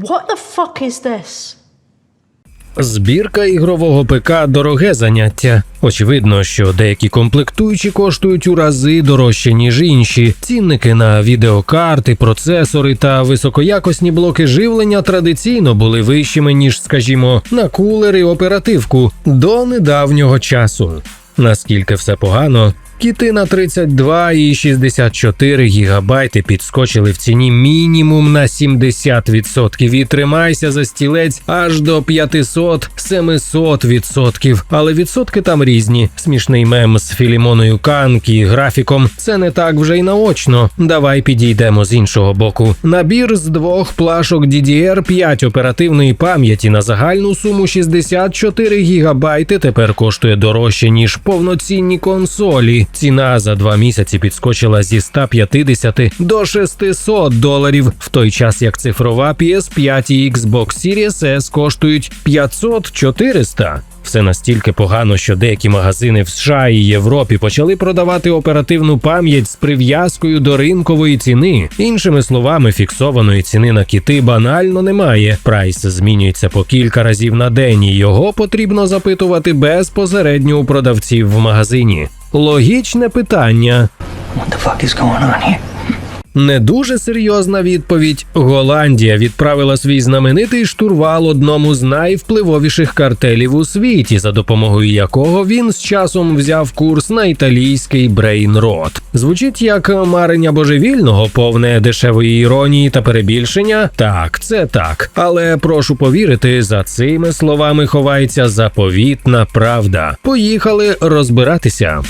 What the fuck is this? Збірка ігрового ПК дороге заняття. Очевидно, що деякі комплектуючі коштують у рази дорожче, ніж інші. Цінники на відеокарти, процесори та високоякісні блоки живлення традиційно були вищими, ніж, скажімо, на кулери оперативку до недавнього часу. Наскільки все погано, кіти на 32 і 64 гігабайти підскочили в ціні мінімум на 70% і тримайся за стілець аж до 500-700%. Але відсотки там різні. Смішний мем з Філімоною Канкі і графіком. Це не так вже й наочно. Давай підійдемо з іншого боку. Набір з двох плашок DDR5 оперативної пам'яті на загальну суму 64 гігабайти тепер коштує дорожче ніж повноцінні консолі. Ціна за два місяці підскочила зі 150 до 600 доларів, в той час як цифрова PS5 і Xbox Series S коштують 500-400. Все настільки погано, що деякі магазини в США і Європі почали продавати оперативну пам'ять з прив'язкою до ринкової ціни. Іншими словами, фіксованої ціни на кіти банально немає. Прайс змінюється по кілька разів на день, і його потрібно запитувати безпосередньо у продавців в магазині. Логічне питання. What the fuck is going on here? Не дуже серйозна відповідь. Голландія відправила свій знаменитий штурвал одному з найвпливовіших картелів у світі, за допомогою якого він з часом взяв курс на італійський брейнрот. Звучить як марення божевільного, повне дешевої іронії та перебільшення. Так, це так. Але прошу повірити, за цими словами ховається заповітна правда. Поїхали розбиратися.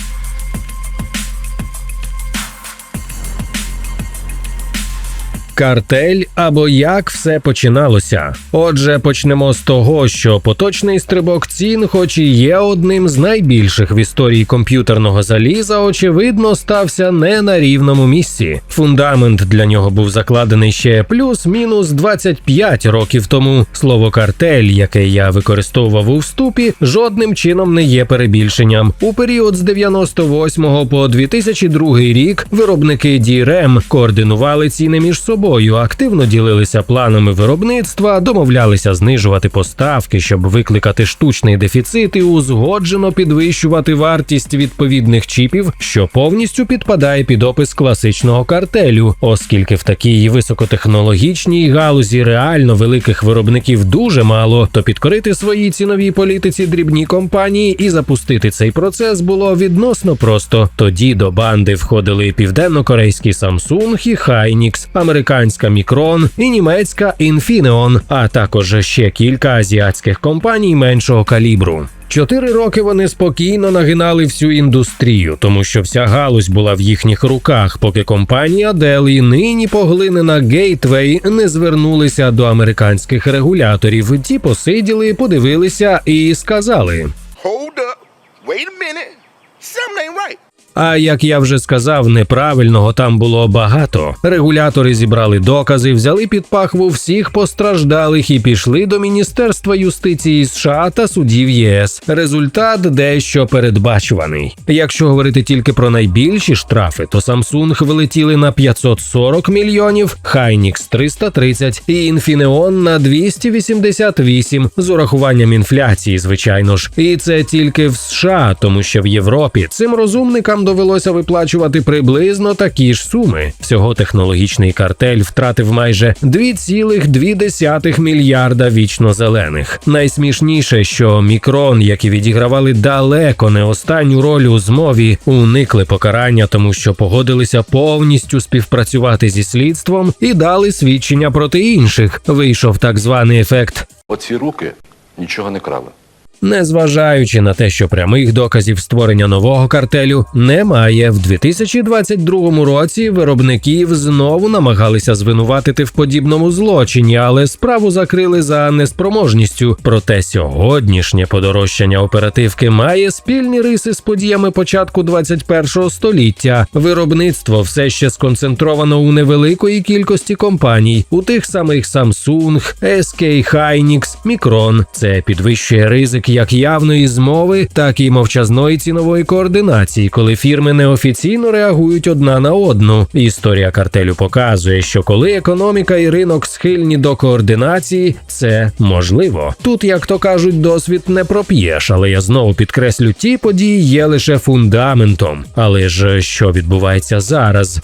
Картель або як все починалося. Отже, почнемо з того, що поточний стрибок цін, хоч і є одним з найбільших в історії комп'ютерного заліза, очевидно, стався не на рівному місці. Фундамент для нього був закладений ще плюс-мінус 25 років тому. Слово картель, яке я використовував у вступі, жодним чином не є перебільшенням. У період з 98 по 2002 рік виробники DRM координували ціни між собою, активно ділилися планами виробництва, домовлялися знижувати поставки, щоб викликати штучний дефіцит і узгоджено підвищувати вартість відповідних чіпів, що повністю підпадає під опис класичного картелю, оскільки в такій високотехнологічній галузі реально великих виробників дуже мало, то підкорити своїй ціновій політиці дрібні компанії і запустити цей процес було відносно просто. Тоді до банди входили південно-корейський Samsung і Hynix, американська Micron і німецька Infineon, а також ще кілька азіатських компаній меншого калібру. Чотири роки вони спокійно нагинали всю індустрію, тому що вся галузь була в їхніх руках, поки компанія Dell і нині поглинена Gateway не звернулися до американських регуляторів. Ті посиділи, подивилися і сказали. Hold up. Wait a minute. Something ain't right. А як я вже сказав, неправильного там було багато. Регулятори зібрали докази, взяли під пахву всіх постраждалих і пішли до Міністерства юстиції США та судів ЄС. Результат дещо передбачуваний. Якщо говорити тільки про найбільші штрафи, то Samsung вилетіли на 540 мільйонів, Hynix 330 і Infineon на 288 з урахуванням інфляції, звичайно ж. І це тільки в США, тому що в Європі цим розумникам довелося виплачувати приблизно такі ж суми. Всього технологічний картель втратив майже 2,2 мільярда вічно зелених. Найсмішніше, що Мікрон, які відігравали далеко не останню роль у змові, уникли покарання, тому що погодилися повністю співпрацювати зі слідством і дали свідчення проти інших. Вийшов так званий ефект Оці руки нічого не крали. Незважаючи на те, що прямих доказів створення нового картелю немає, в 2022 році виробників знову намагалися звинуватити в подібному злочині, але справу закрили за неспроможністю. Проте сьогоднішнє подорожчання оперативки має спільні риси з подіями початку 21 століття. Виробництво все ще сконцентровано у невеликої кількості компаній, у тих самих Samsung, SK Hynix, Micron. Це підвищує ризики як явної змови, так і мовчазної цінової координації, коли фірми неофіційно реагують одна на одну. Історія картелю показує, що коли економіка і ринок схильні до координації, це можливо. Тут, як то кажуть, досвід не проп'єш, але я знову підкреслю, ті події є лише фундаментом. Але ж що відбувається зараз?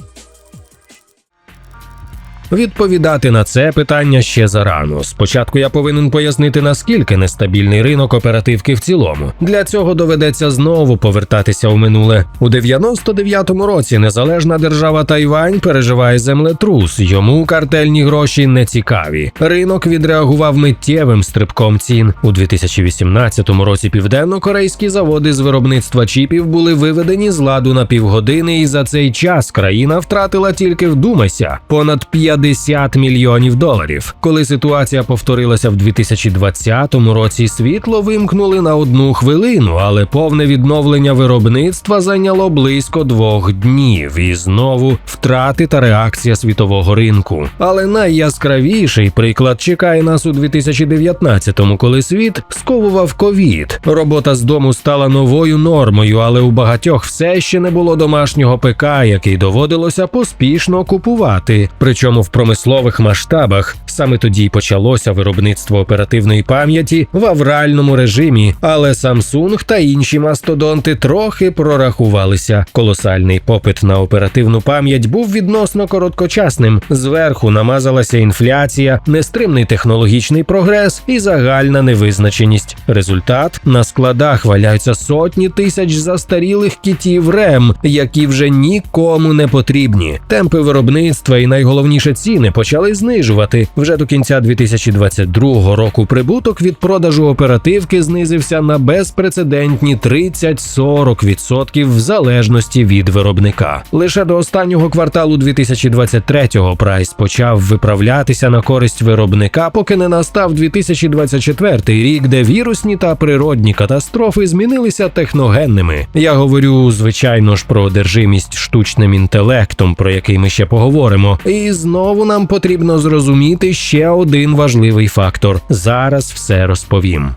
Відповідати на це питання ще зарано. Спочатку я повинен пояснити, наскільки нестабільний ринок оперативки в цілому. Для цього доведеться знову повертатися в минуле. У 99-му році незалежна держава Тайвань переживає землетрус. Йому картельні гроші не цікаві. Ринок відреагував миттєвим стрибком цін. У 2018 році південно-корейські заводи з виробництва чіпів були виведені з ладу на півгодини, і за цей час країна втратила тільки вдумайся понад 50 мільйонів доларів. Коли ситуація повторилася в 2020 році, світло вимкнули на одну хвилину, але повне відновлення виробництва зайняло близько двох днів. І знову втрати та реакція світового ринку. Але найяскравіший приклад чекає нас у 2019-му, коли світ сковував ковід. Робота з дому стала новою нормою, але у багатьох все ще не було домашнього ПК, який доводилося поспішно купувати. Причому в промислових масштабах саме тоді й почалося виробництво оперативної пам'яті в авральному режимі. Але Samsung та інші мастодонти трохи прорахувалися. Колосальний попит на оперативну пам'ять був відносно короткочасним. Зверху намазалася інфляція, нестримний технологічний прогрес і загальна невизначеність. Результат на складах валяються сотні тисяч застарілих кітів РЕМ, які вже нікому не потрібні. Темпи виробництва і найголовніше ціни почали знижувати. Вже до кінця 2022 року прибуток від продажу оперативки знизився на безпрецедентні 30-40% в залежності від виробника. Лише до останнього кварталу 2023-го прайс почав виправлятися на користь виробника, поки не настав 2024 рік, де вірусні та природні катастрофи змінилися техногенними. Я говорю, звичайно ж, про одержимість штучним інтелектом, про який ми ще поговоримо. І знову нам потрібно зрозуміти ще один важливий фактор. Зараз все розповім.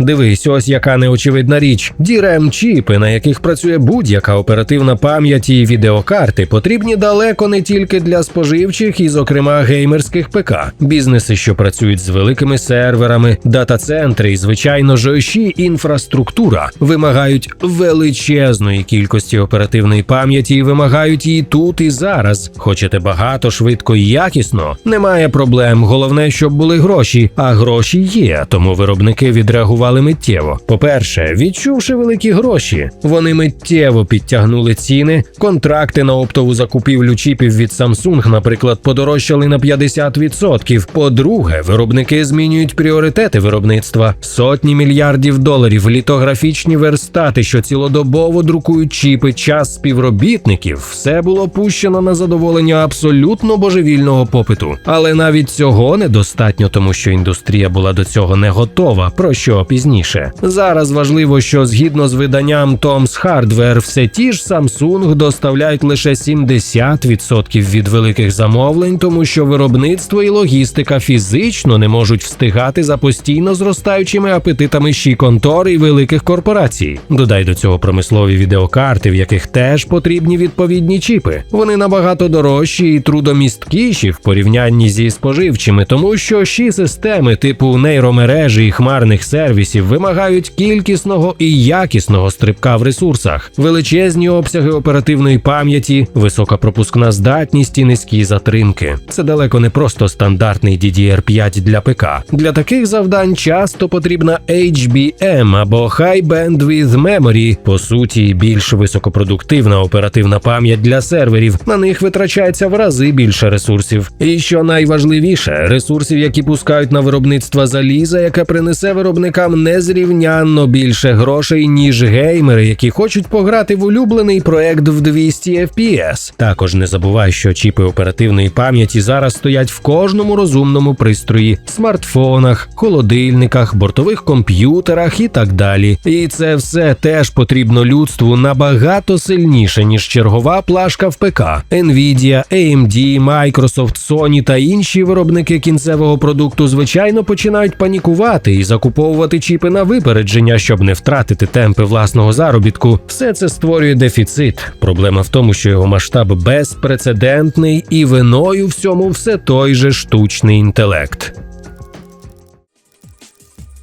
Дивись, ось яка неочевидна річ. DRAM чіпи, на яких працює будь-яка оперативна пам'ять і відеокарти, потрібні далеко не тільки для споживчих і, зокрема, геймерських ПК. Бізнеси, що працюють з великими серверами, дата-центри і, звичайно ж, інфраструктура вимагають величезної кількості оперативної пам'яті і вимагають її тут і зараз. Хочете багато, швидко і якісно? Немає проблем. Головне, щоб були гроші. А гроші є, тому виробники відреагували миттєво. По-перше, відчувши великі гроші, вони миттєво підтягнули ціни. Контракти на оптову закупівлю чіпів від Samsung, наприклад, подорожчали на 50%. По-друге, виробники змінюють пріоритети виробництва. Сотні мільярдів доларів, літографічні верстати, що цілодобово друкують чіпи, час співробітників. Все було пущено на задоволення абсолютно божевільного попиту. Але навіть цього недостатньо, тому що індустрія була до цього не готова. Про що пізніше. Зараз важливо, що згідно з виданням Tom's Hardware, все ті ж Samsung доставляють лише 70% від великих замовлень, тому що виробництво і логістика фізично не можуть встигати за постійно зростаючими апетитами щі контор і великих корпорацій. Додай до цього промислові відеокарти, в яких теж потрібні відповідні чіпи. Вони набагато дорожчі і трудомісткіші в порівнянні зі споживчими, тому що щі системи типу нейромережі і хмарних сервісів вимагають кількісного і якісного стрибка в ресурсах, величезні обсяги оперативної пам'яті, висока пропускна здатність і низькі затримки. Це далеко не просто стандартний DDR5 для ПК. Для таких завдань часто потрібна HBM або High Bandwidth Memory, по суті, більш високопродуктивна оперативна пам'ять для серверів. На них витрачається в рази більше ресурсів. І що найважливіше, ресурсів, які пускають на виробництво заліза, яке принесе виробникам там незрівнянно більше грошей, ніж геймери, які хочуть пограти в улюблений проект в 200 FPS. Також не забувай, що чіпи оперативної пам'яті зараз стоять в кожному розумному пристрої, смартфонах, холодильниках, бортових комп'ютерах і так далі. І це все теж потрібно людству набагато сильніше, ніж чергова плашка в ПК. Nvidia, AMD, Microsoft, Sony та інші виробники кінцевого продукту звичайно починають панікувати і закуповувати чіпи на випередження, щоб не втратити темпи власного заробітку. Все це створює дефіцит. Проблема в тому, що його масштаб безпрецедентний і виною всьому все той же штучний інтелект.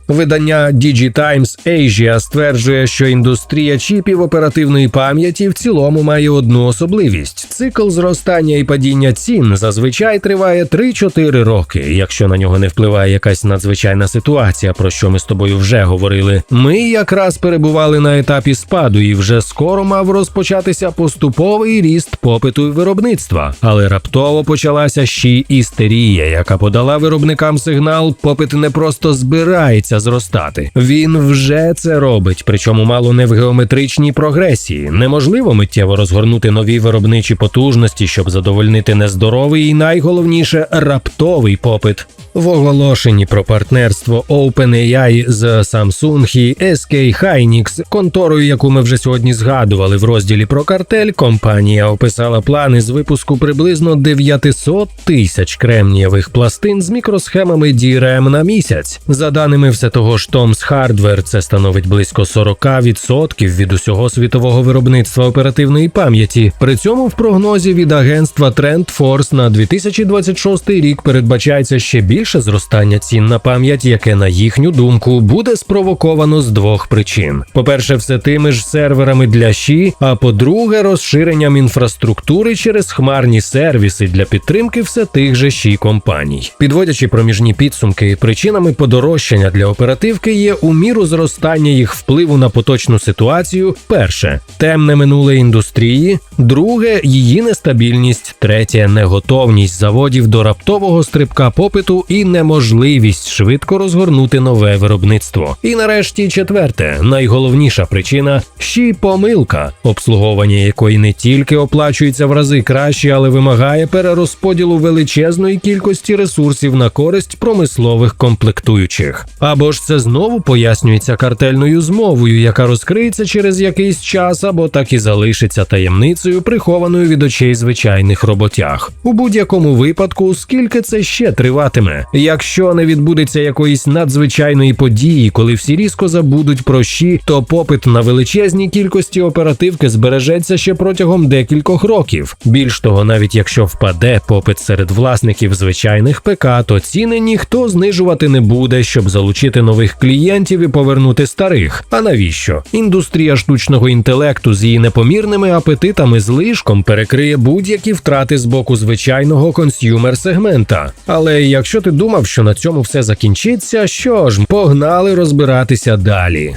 Видання DigiTimes Asia стверджує, що індустрія чіпів оперативної пам'яті в цілому має одну особливість: цикл зростання і падіння цін зазвичай триває 3-4 роки, якщо на нього не впливає якась надзвичайна ситуація, про що ми з тобою вже говорили. Ми якраз перебували на етапі спаду, і вже скоро мав розпочатися поступовий ріст попиту і виробництва. Але раптово почалася ще істерія, яка подала виробникам сигнал, попит не просто збирається зростати. Він вже це робить, причому мало не в геометричній прогресії. Неможливо миттєво розгорнути нові виробничі потужності, щоб задовольнити нездоровий і найголовніше раптовий попит. В оголошенні про партнерство OpenAI з Samsung і SK Hynix, конторою, яку ми вже сьогодні згадували в розділі про картель, компанія описала плани з випуску приблизно 900 тисяч кремнієвих пластин з мікросхемами DRM на місяць. За даними все того ж Tom's Hardware, це становить близько 40% від усього світового виробництва оперативної пам'яті. При цьому в прогнозі від агентства TrendForce на 2026 рік передбачається ще більше зростання цін на пам'ять, яке, на їхню думку, буде спровоковано з двох причин: по-перше, все тими ж серверами для щі, а по-друге, розширенням інфраструктури через хмарні сервіси для підтримки все тих же щі компаній. Підводячи проміжні підсумки, причинами подорожчання для оперативки є у міру зростання їх впливу на поточну ситуацію. Перше темне минуле індустрії, друге її нестабільність, третє неготовність заводів до раптового стрибка попиту і неможливість швидко розгорнути нове виробництво. І нарешті четверте, найголовніша причина ще й помилка, обслуговування якої не тільки оплачується в рази краще, але вимагає перерозподілу величезної кількості ресурсів на користь промислових комплектуючих. Або ж це знову пояснюється картельною змовою, яка розкриється через якийсь час, або так і залишиться таємницею, прихованою від очей звичайних роботяг. У будь-якому випадку, скільки це ще триватиме, якщо не відбудеться якоїсь надзвичайної події, коли всі різко забудуть про щі, то попит на величезні кількості оперативки збережеться ще протягом декількох років. Більш того, навіть якщо впаде попит серед власників звичайних ПК, то ціни ніхто знижувати не буде, щоб залучити нових клієнтів і повернути старих. А навіщо? Індустрія штучного інтелекту з її непомірними апетитами злишком перекриє будь-які втрати з боку звичайного консюмер сегмента. Але якщо ти думав, що на цьому все закінчиться, що ж, погнали розбиратися далі.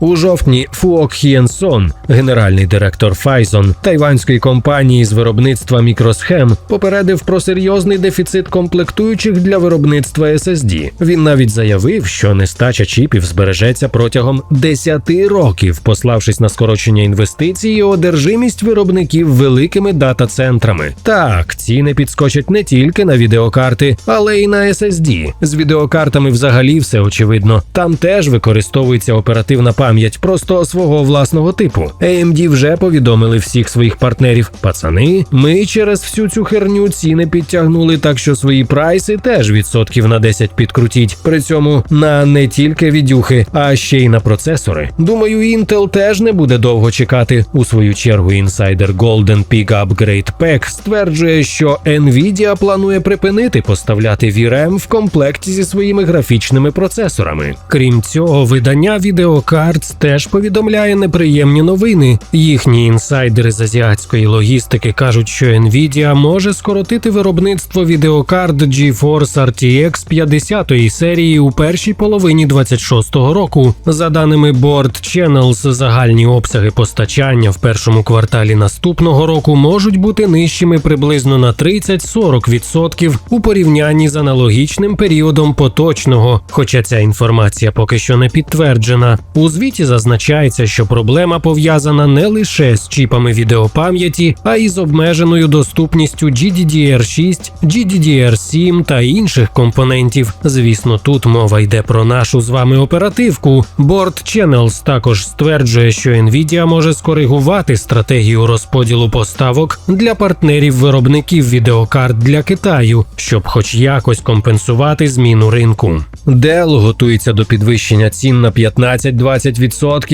У жовтні Фуок Хієн Сон, генеральний директор Файзон, тайванської компанії з виробництва мікросхем, попередив про серйозний дефіцит комплектуючих для виробництва SSD. Він навіть заявив, що нестача чіпів збережеться протягом 10 років, пославшись на скорочення інвестицій і одержимість виробників великими дата-центрами. Так, ціни підскочать не тільки на відеокарти, але й на SSD. З відеокартами взагалі все очевидно. Там теж використовується оперативна пам'ять пам'ять просто свого власного типу. AMD вже повідомили всіх своїх партнерів. Пацани, ми через всю цю херню ціни підтягнули, так що свої прайси теж відсотків на 10 підкрутіть. При цьому на не тільки відюхи, а ще й на процесори. Думаю, Intel теж не буде довго чекати. У свою чергу інсайдер Golden Peak Upgrade Pack стверджує, що Nvidia планує припинити поставляти VRAM в комплекті зі своїми графічними процесорами. Крім цього, видання відеокарт Parts теж повідомляє неприємні новини. Їхні інсайдери з азіатської логістики кажуть, що Nvidia може скоротити виробництво відеокарт GeForce RTX 50 серії у першій половині 26-го року. За даними Board Channels, загальні обсяги постачання в першому кварталі наступного року можуть бути нижчими приблизно на 30-40% у порівнянні з аналогічним періодом поточного. Хоча ця інформація поки що не підтверджена. У звіті зазначається, що проблема пов'язана не лише з чіпами відеопам'яті, а й з обмеженою доступністю GDDR6, GDDR7 та інших компонентів. Звісно, тут мова йде про нашу з вами оперативку. Board Channels також стверджує, що Nvidia може скоригувати стратегію розподілу поставок для партнерів виробників відеокарт для Китаю, щоб хоч якось компенсувати зміну ринку. Dell готується до підвищення цін на 15-20%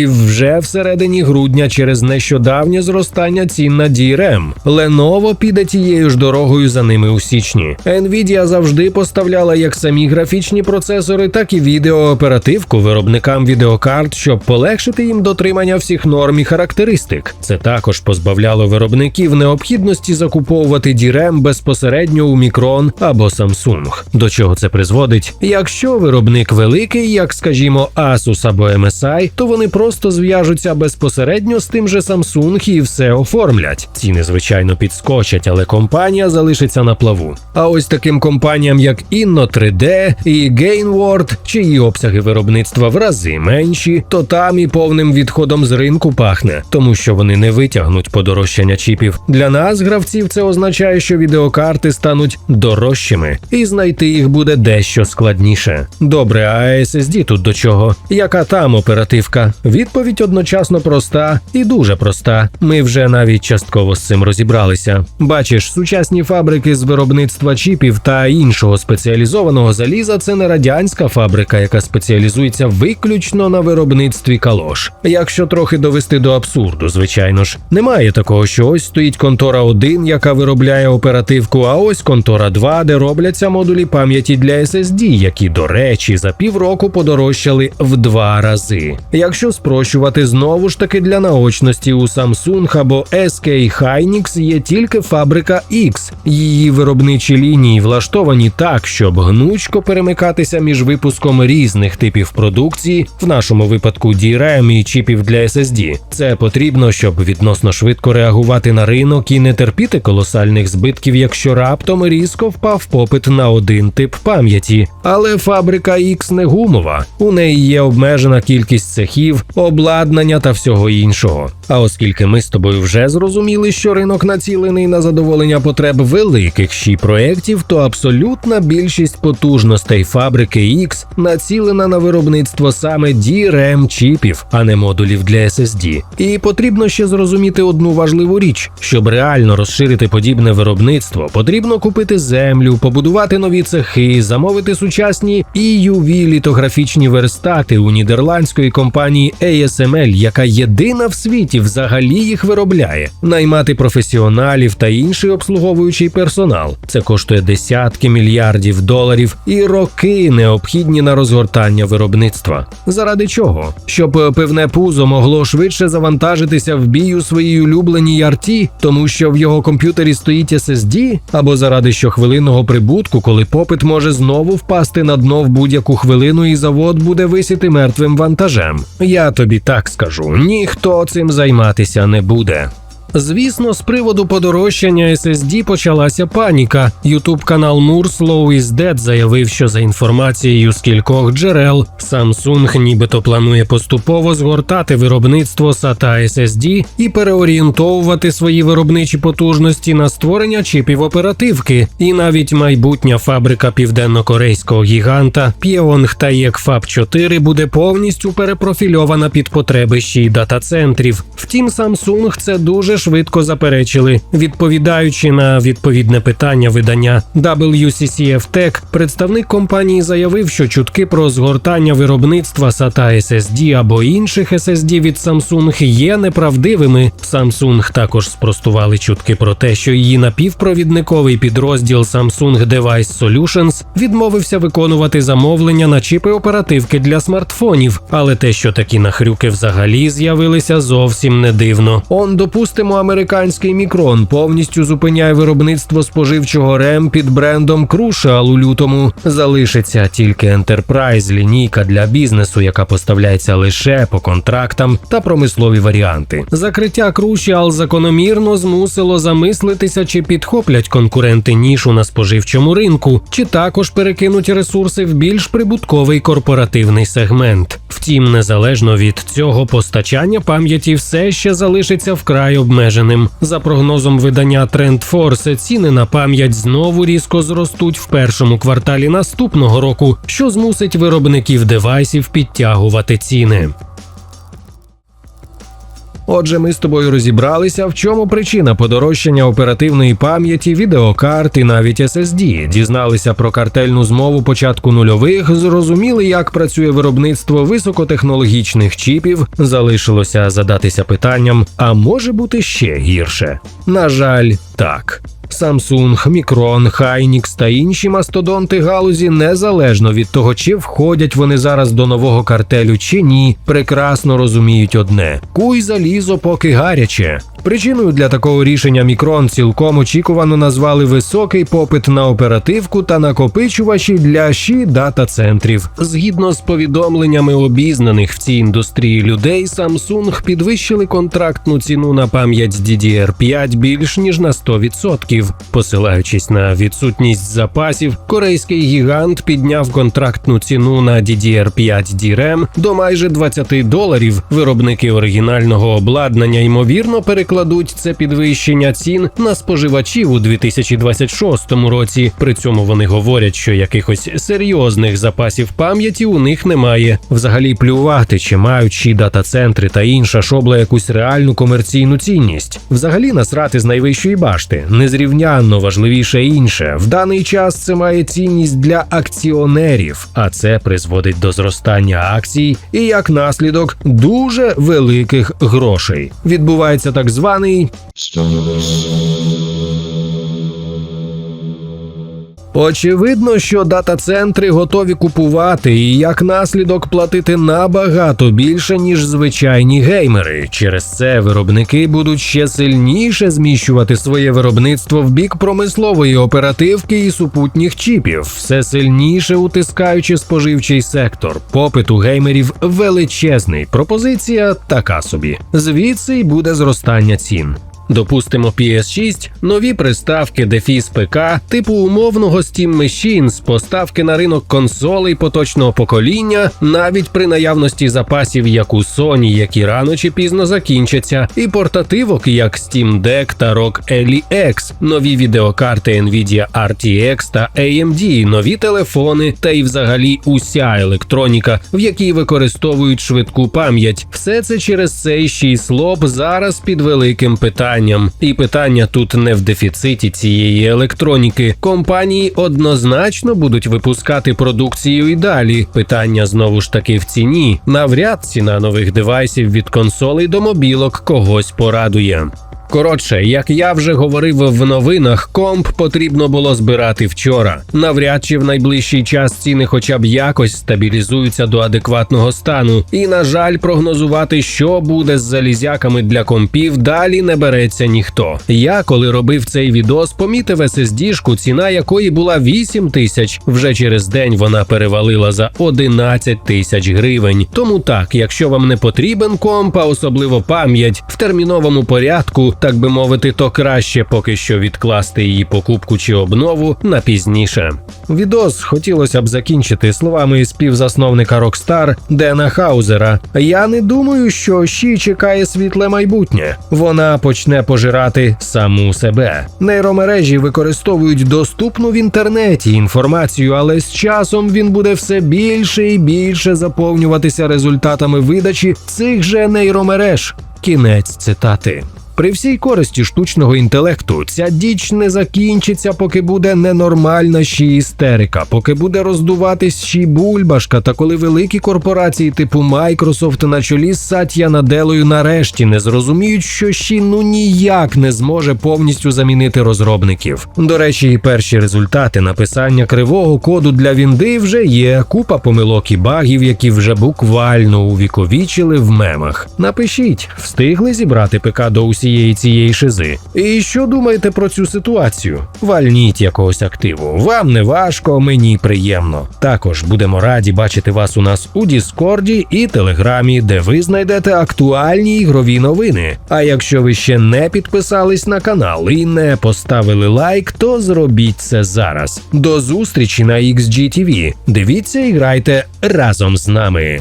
вже всередині грудня через нещодавнє зростання цін на DRM. Lenovo піде тією ж дорогою за ними у січні. Nvidia завжди поставляла як самі графічні процесори, так і відеооперативку виробникам відеокарт, щоб полегшити їм дотримання всіх норм і характеристик. Це також позбавляло виробників необхідності закуповувати DRM безпосередньо у Micron або Samsung. До чого це призводить? Якщо виробник великий, як скажімо, Asus або MSI, то вони просто зв'яжуться безпосередньо з тим же Samsung і все оформлять. Ціни, звичайно, підскочать, але компанія залишиться на плаву. А ось таким компаніям, як Inno 3D і Gainward, чиї обсяги виробництва в рази менші, то там і повним відходом з ринку пахне, тому що вони не витягнуть подорожчання чіпів. Для нас, гравців, це означає, що відеокарти стануть дорожчими, і знайти їх буде дещо складніше. Добре, а SSD тут до чого? Яка там оперативка? Відповідь одночасно проста і дуже проста. Ми вже навіть частково з цим розібралися. Бачиш, сучасні фабрики з виробництва чіпів та іншого спеціалізованого заліза це не радянська фабрика, яка спеціалізується виключно на виробництві калош. Якщо трохи довести до абсурду, звичайно ж, немає такого, що ось стоїть контора 1, яка виробляє оперативку, а ось контора 2, де робляться модулі пам'яті для SSD, які, до речі, за півроку подорожчали в два рази. Якщо спрощувати знову ж таки для наочності у Samsung або SK Hynix є тільки фабрика X. Її виробничі лінії влаштовані так, щоб гнучко перемикатися між випуском різних типів продукції, в нашому випадку DRAM і чіпів для SSD. Це потрібно, щоб відносно швидко реагувати на ринок і не терпіти колосальних збитків, якщо раптом різко впав попит на один тип пам'яті. Але фабрика X не гумова. У неї є обмежена кількість цехів, обладнання та всього іншого. А оскільки ми з тобою вже зрозуміли, що ринок націлений на задоволення потреб великих щі проєктів, то абсолютна більшість потужностей фабрики X націлена на виробництво саме DRM чіпів, а не модулів для SSD. І потрібно ще зрозуміти одну важливу річ: щоб реально розширити подібне виробництво, потрібно купити землю, побудувати нові цехи, замовити сучасні EUV літографічні верстати у нідерландської компанії ASML, яка єдина в світі взагалі їх виробляє, наймати професіоналів та інший обслуговуючий персонал. Це коштує десятки мільярдів доларів і роки необхідні на розгортання виробництва. Заради чого? Щоб пивне пузо могло швидше завантажитися в бій у своїй улюбленій RT, тому що в його комп'ютері стоїть SSD, або заради щохвилинного прибутку, коли попит може знову впасти на дно в будь-яку хвилину, і завод буде висіти мертвим вантажем. Я тобі так скажу: ніхто цим займатися не буде. Звісно, з приводу подорожчання SSD почалася паніка. Ютуб канал Moore is Dead заявив, що за інформацією з кількох джерел Samsung нібито планує поступово згортати виробництво SATA SSD і переорієнтовувати свої виробничі потужності на створення чіпів оперативки. І навіть майбутня фабрика південно-корейського гіганта Taek Fab 4 буде повністю перепрофільована під потреби ще й дата-центрів. Втім, Samsung це дуже швидко заперечили. Відповідаючи на відповідне питання видання WCCF Tech, представник компанії заявив, що чутки про згортання виробництва SATA SSD або інших SSD від Samsung є неправдивими. Samsung також спростували чутки про те, що її напівпровідниковий підрозділ Samsung Device Solutions відмовився виконувати замовлення на чіпи оперативки для смартфонів, але те, що такі нахрюки взагалі з'явилися, зовсім не дивно. Он, допустимо, американський мікрон повністю зупиняє виробництво споживчого рем під брендом Crucial у лютому. Залишиться тільки Enterprise лінійка для бізнесу, яка поставляється лише по контрактам та промислові варіанти. Закриття Crucial закономірно змусило замислитися, чи підхоплять конкуренти нішу на споживчому ринку, чи також перекинуть ресурси в більш прибутковий корпоративний сегмент. Втім, незалежно від цього постачання пам'яті все ще залишиться вкрай обмеженим. За прогнозом видання TrendForce, ціни на пам'ять знову різко зростуть в першому кварталі наступного року, що змусить виробників девайсів підтягувати ціни. Отже, ми з тобою розібралися, в чому причина подорожчання оперативної пам'яті, відеокарт і навіть SSD. Дізналися про картельну змову початку нульових, зрозуміли, як працює виробництво високотехнологічних чіпів. Залишилося задатися питанням: а може бути ще гірше? На жаль, так. Samsung, Micron, Hynix та інші мастодонти галузі, незалежно від того, чи входять вони зараз до нового картелю чи ні, прекрасно розуміють одне: куй залізо, поки гаряче. Причиною для такого рішення Micron цілком очікувано назвали високий попит на оперативку та накопичувачі для щі дата центрів. Згідно з повідомленнями обізнаних в цій індустрії людей, Samsung підвищили контрактну ціну на пам'ять з DDR5 більш ніж на 100%. Посилаючись на відсутність запасів, корейський гігант підняв контрактну ціну на DDR5 DRAM до майже 20 доларів. Виробники оригінального обладнання ймовірно перекладуть це підвищення цін на споживачів у 2026 році. При цьому вони говорять, що якихось серйозних запасів пам'яті у них немає. Взагалі плювати, чи мають чи дата-центри та інша шобла якусь реальну комерційну цінність. Взагалі насрати з найвищої башти. Незрівнянно важливіше інше. В даний час це має цінність для акціонерів, а це призводить до зростання акцій і як наслідок дуже великих грошей. Відбувається так званий званий. Очевидно, що дата-центри готові купувати і як наслідок платити набагато більше, ніж звичайні геймери. Через це виробники будуть ще сильніше зміщувати своє виробництво в бік промислової оперативки і супутніх чіпів, все сильніше утискаючи споживчий сектор. Попит у геймерів величезний. Пропозиція така собі. Звідси й буде зростання цін. Допустимо PS6, нові приставки дефіс ПК, типу умовного Steam Machines, поставки на ринок консолей поточного покоління, навіть при наявності запасів, як у Sony, які рано чи пізно закінчаться, і портативок, як Steam Deck та ROG Ally X, нові відеокарти Nvidia RTX та AMD, нові телефони та й взагалі уся електроніка, в якій використовують швидку пам'ять. Все це через цей шість лоб зараз під великим питанням. І питання тут не в дефіциті цієї електроніки. Компанії однозначно будуть випускати продукцію і далі. Питання знову ж таки в ціні. Навряд ціна нових девайсів від консолей до мобілок когось порадує. Коротше, як я вже говорив в новинах, комп потрібно було збирати вчора. Навряд чи в найближчий час ціни хоча б якось стабілізуються до адекватного стану. І, на жаль, прогнозувати, що буде з залізяками для компів, далі не береться ніхто. Я, коли робив цей відос, помітив SSD-шку, ціна якої була 8 тисяч. Вже через день вона перевалила за 11 тисяч гривень. Тому так, якщо вам не потрібен комп, а особливо пам'ять в терміновому порядку так би мовити, то краще поки що відкласти її покупку чи обнову на пізніше. Відос хотілося б закінчити словами співзасновника Rockstar Дена Хаузера. Я не думаю, що Ші чекає світле майбутнє. Вона почне пожирати саму себе. Нейромережі використовують доступну в інтернеті інформацію, але з часом він буде все більше і більше заповнюватися результатами видачі цих же нейромереж. Кінець цитати. При всій користі штучного інтелекту ця діч не закінчиться, поки буде ненормальна ще істерика, поки буде роздуватись ще бульбашка, та коли великі корпорації типу Microsoft на чолі з Сатья Наделою нарешті не зрозуміють, що ще ну ніяк не зможе повністю замінити розробників. До речі, і перші результати написання кривого коду для Вінди вже є. Купа помилок і багів, які вже буквально увіковічили в мемах. Напишіть, встигли зібрати ПК до усієї цієї шизи. І що думаєте про цю ситуацію? Вальніть якогось активу. Вам не важко, мені приємно. Також будемо раді бачити вас у нас у Діскорді і Телеграмі, де ви знайдете актуальні ігрові новини. А якщо ви ще не підписались на канал і не поставили лайк, то зробіть це зараз. До зустрічі на XGTV. Дивіться і грайте разом з нами.